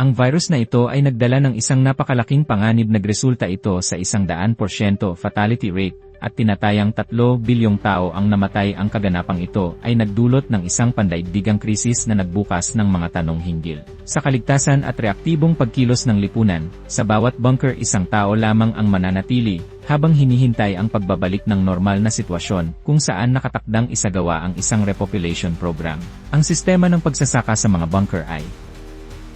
Ang virus na ito ay nagdala ng isang napakalaking panganib nagresulta ito sa isang daan porsyento fatality rate, at tinatayang 3 bilyong tao ang namatay ang kaganapang ito ay nagdulot ng isang pandaigdigang krisis na nagbukas ng mga tanong hinggil. Sa kaligtasan at reaktibong pagkilos ng lipunan, sa bawat bunker isang tao lamang ang mananatili, habang hinihintay ang pagbabalik ng normal na sitwasyon kung saan nakatakdang isagawa ang isang repopulation program. Ang sistema ng pagsasaka sa mga bunker ay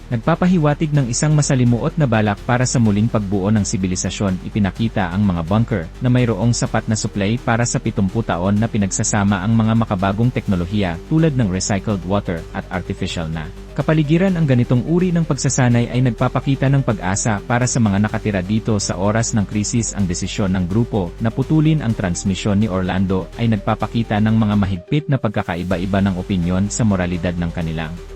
Nagpapahiwatig ng isang masalimuot na balak para sa muling pagbuo ng sibilisasyon ipinakita ang mga bunker na mayroong sapat na supply para sa 70 taon na pinagsasama ang mga makabagong teknolohiya tulad ng recycled water at artificial na. Kapaligiran ang ganitong uri ng pagsasanay ay nagpapakita ng pag-asa para sa mga nakatira dito sa oras ng krisis ang desisyon ng grupo na putulin ang transmisyon ni Orlando ay nagpapakita ng mga mahigpit na pagkakaiba-iba ng opinyon sa moralidad ng kanilang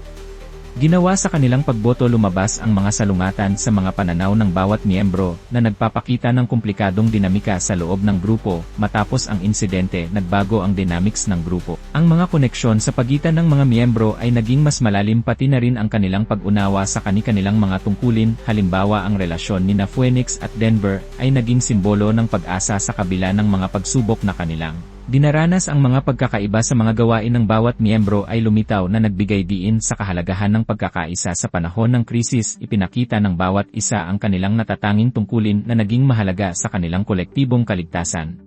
Ginawa sa kanilang pagboto lumabas ang mga salungatan sa mga pananaw ng bawat miyembro na nagpapakita ng komplikadong dinamika sa loob ng grupo matapos ang insidente nagbago ang dynamics ng grupo. Ang mga koneksyon sa pagitan ng mga miyembro ay naging mas malalim pati na rin ang kanilang pag-unawa sa kani-kanilang mga tungkulin halimbawa ang relasyon ni na Phoenix at Denver ay naging simbolo ng pag-asa sa kabila ng mga pagsubok na kanilang Dinaranas ang mga pagkakaiba sa mga gawain ng bawat miyembro ay lumitaw na nagbigay diin sa kahalagahan ng pagkakaisa sa panahon ng krisis ipinakita ng bawat isa ang kanilang natatanging tungkulin na naging mahalaga sa kanilang kolektibong kaligtasan.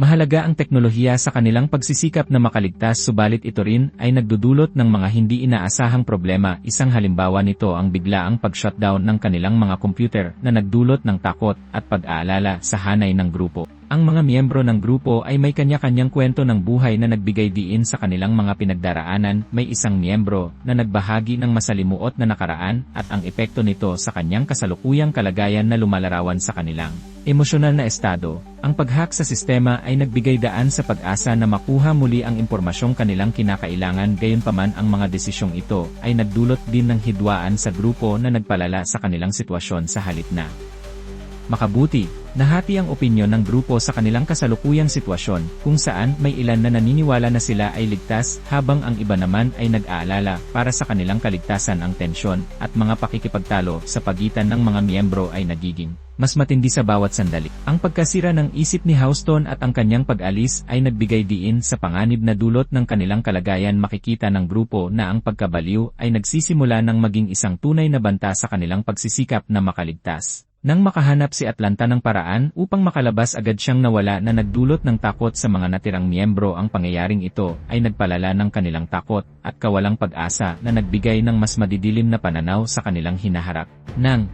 Mahalaga ang teknolohiya sa kanilang pagsisikap na makaligtas subalit ito rin ay nagdudulot ng mga hindi inaasahang problema. Isang halimbawa nito ang biglaang pag-shutdown ng kanilang mga computer na nagdulot ng takot at pag-aalala sa hanay ng grupo. Ang mga miyembro ng grupo ay may kanya-kanyang kwento ng buhay na nagbigay diin sa kanilang mga pinagdaraanan. May isang miyembro na nagbahagi ng masalimuot na nakaraan at ang epekto nito sa kanyang kasalukuyang kalagayan na lumalarawan sa kanilang emosyonal na estado, ang pag-hack sa sistema ay nagbigay daan sa pag-asa na makuha muli ang impormasyong kanilang kinakailangan. Gayunpaman ang mga desisyong ito ay nagdulot din ng hidwaan sa grupo na nagpalala sa kanilang sitwasyon sa halip na makabuti, nahati ang opinyon ng grupo sa kanilang kasalukuyang sitwasyon, kung saan may ilan na naniniwala na sila ay ligtas, habang ang iba naman ay nag-aalala para sa kanilang kaligtasan ang tensyon at mga pakikipagtalo sa pagitan ng mga miyembro ay nagiging mas matindi sa bawat sandali. Ang pagkasira ng isip ni Houston at ang kanyang pag-alis ay nagbigay diin sa panganib na dulot ng kanilang kalagayan makikita ng grupo na ang pagkabaliw ay nagsisimula ng maging isang tunay na banta sa kanilang pagsisikap na makaligtas. Nang makahanap si Atlanta ng paraan upang makalabas agad siyang nawala na nagdulot ng takot sa mga natirang miyembro ang pangyayaring ito ay nagpalala ng kanilang takot at kawalang pag-asa na nagbigay ng mas madidilim na pananaw sa kanilang hinaharap. Nang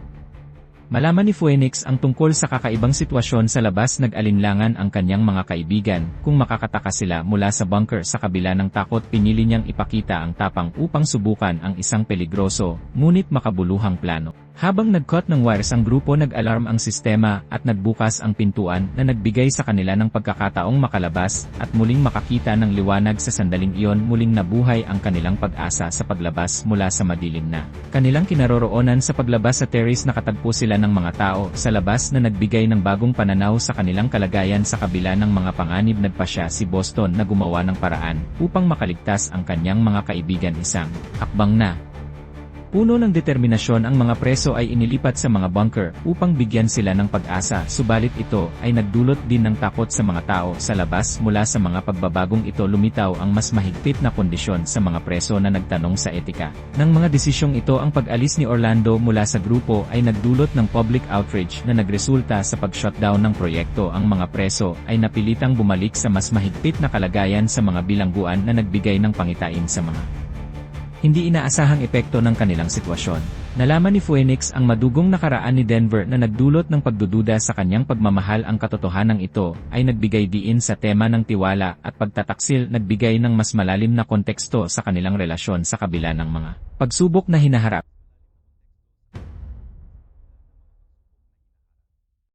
Malaman ni Phoenix ang tungkol sa kakaibang sitwasyon sa labas nag-alinlangan ang kanyang mga kaibigan kung makakataka sila mula sa bunker sa kabila ng takot pinili niyang ipakita ang tapang upang subukan ang isang peligroso, ngunit makabuluhang plano. Habang nag-cut ng wires ang grupo nag-alarm ang sistema at nagbukas ang pintuan na nagbigay sa kanila ng pagkakataong makalabas at muling makakita ng liwanag sa sandaling iyon muling nabuhay ang kanilang pag-asa sa paglabas mula sa madilim na. Kanilang kinaroroonan sa paglabas sa terrace nakatagpo sila ng mga tao sa labas na nagbigay ng bagong pananaw sa kanilang kalagayan sa kabila ng mga panganib nagpasya si Boston na gumawa ng paraan upang makaligtas ang kanyang mga kaibigan isang akbang na Puno ng determinasyon ang mga preso ay inilipat sa mga bunker upang bigyan sila ng pag-asa. Subalit ito ay nagdulot din ng takot sa mga tao. Sa labas mula sa mga pagbabagong ito lumitaw ang mas mahigpit na kondisyon sa mga preso na nagtanong sa etika. Nang mga desisyong ito ang pag-alis ni Orlando mula sa grupo ay nagdulot ng public outrage na nagresulta sa pag-shutdown ng proyekto. Ang mga preso ay napilitang bumalik sa mas mahigpit na kalagayan sa mga bilangguan na nagbigay ng pangitain sa mga hindi inaasahang epekto ng kanilang sitwasyon. Nalaman ni Phoenix ang madugong nakaraan ni Denver na nagdulot ng pagdududa sa kanyang pagmamahal ang katotohanan ito ay nagbigay diin sa tema ng tiwala at pagtataksil nagbigay ng mas malalim na konteksto sa kanilang relasyon sa kabila ng mga pagsubok na hinaharap.